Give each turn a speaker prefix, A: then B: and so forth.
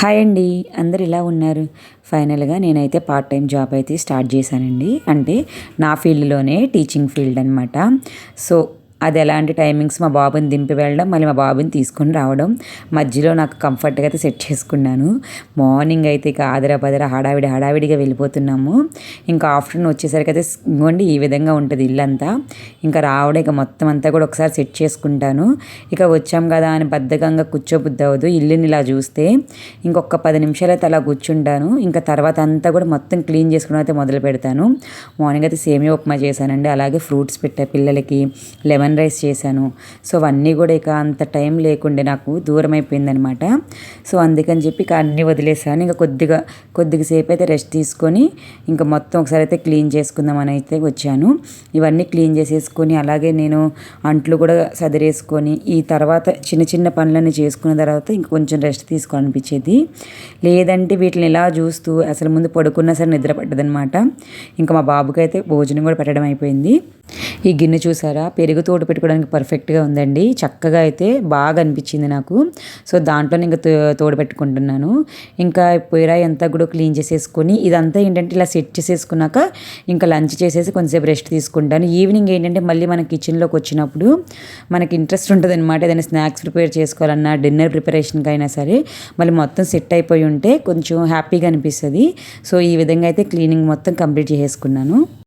A: Hi అండి. అందరు ఇలా ఉన్నారు? ఫైనల్గా నేనైతే పార్ట్ టైం జాబ్ అయితే స్టార్ట్ చేశానండి. అంటే నా ఫీల్డ్లోనే టీచింగ్ ఫీల్డ్ అనమాట సో అది ఎలాంటి టైమింగ్స్ మా బాబుని దింపి వెళ్ళడం మళ్ళీ మా బాబుని తీసుకొని రావడం. మధ్యలో నాకు కంఫర్ట్గా అయితే సెట్ చేసుకున్నాను. మార్నింగ్ అయితే ఇక ఆదర బదర హడావిడి హడావిడిగా వెళ్ళిపోతున్నాము. ఇంకా ఆఫ్టర్నూన్ వచ్చేసరికి అయితే ఇంకోండి ఈ విధంగా ఉంటుంది ఇల్లంతా. ఇంకా రావడం ఇక మొత్తం అంతా కూడా ఒకసారి సెట్ చేసుకుంటాను. ఇక వచ్చాం కదా అని బద్ధకంగా కూర్చోబుద్ది అవ్వదు ఇల్లుని ఇలా చూస్తే ఇంకొక పది నిమిషాలు అయితే అలా కూర్చుంటాను. ఇంకా తర్వాత అంతా కూడా మొత్తం క్లీన్ చేసుకుని అయితే మొదలు పెడతాను. మార్నింగ్ అయితే సేమియా ఉప్మా చేశానండి. అలాగే ఫ్రూట్స్ పెట్టా పిల్లలకి లెమన్ లెమన్ రైస్ చేశాను. సో అవన్నీ కూడా ఇక అంత టైం లేకుండే నాకు దూరం అయిపోయిందనమాట సో అందుకని చెప్పి ఇక అన్నీ వదిలేసాను. ఇంకా కొద్దిగా కొద్దిగా సేపు అయితే రెస్ట్ తీసుకొని ఇంకా మొత్తం ఒకసారి అయితే క్లీన్ చేసుకుందామని అయితే వచ్చాను. ఇవన్నీ క్లీన్ చేసేసుకొని అలాగే నేను అంట్లు కూడా సదిరేసుకొని ఈ తర్వాత చిన్న చిన్న పనులన్నీ చేసుకున్న తర్వాత ఇంక కొంచెం రెస్ట్ తీసుకోవాలనిపించేది. లేదంటే వీటిని ఇలా చూస్తూ అసలు ముందు పడుకున్నా సరే నిద్ర పట్టదనమాట. ఇంకా మా బాబుకి అయితే భోజనం కూడా పెట్టడం అయిపోయింది. ఈ గిన్నె చూసారా? పెరుగుతూ తోడు పెట్టుకోవడానికి పర్ఫెక్ట్గా ఉందండి. చక్కగా అయితే బాగా అనిపించింది నాకు. సో దాంట్లోనే ఇంకా తోడు పెట్టుకుంటున్నాను. ఇంకా పొయ్యిరా అంతా కూడా క్లీన్ చేసేసుకొని ఇదంతా ఏంటంటే ఇలా సెట్ చేసేసుకున్నాక ఇంకా లంచ్ చేసేసి కొంచెంసేపు రెస్ట్ తీసుకుంటాను. ఈవినింగ్ ఏంటంటే మళ్ళీ మన కిచెన్లోకి వచ్చినప్పుడు మనకి ఇంట్రెస్ట్ ఉంటుంది అనమాట ఏదైనా స్నాక్స్ ప్రిపేర్ చేసుకోవాలన్నా డిన్నర్ ప్రిపరేషన్కి అయినా సరే మళ్ళీ మొత్తం సెట్ అయిపోయి ఉంటే కొంచెం హ్యాపీగా అనిపిస్తుంది. సో ఈ విధంగా అయితే క్లీనింగ్ మొత్తం కంప్లీట్ చేసేసుకున్నాను.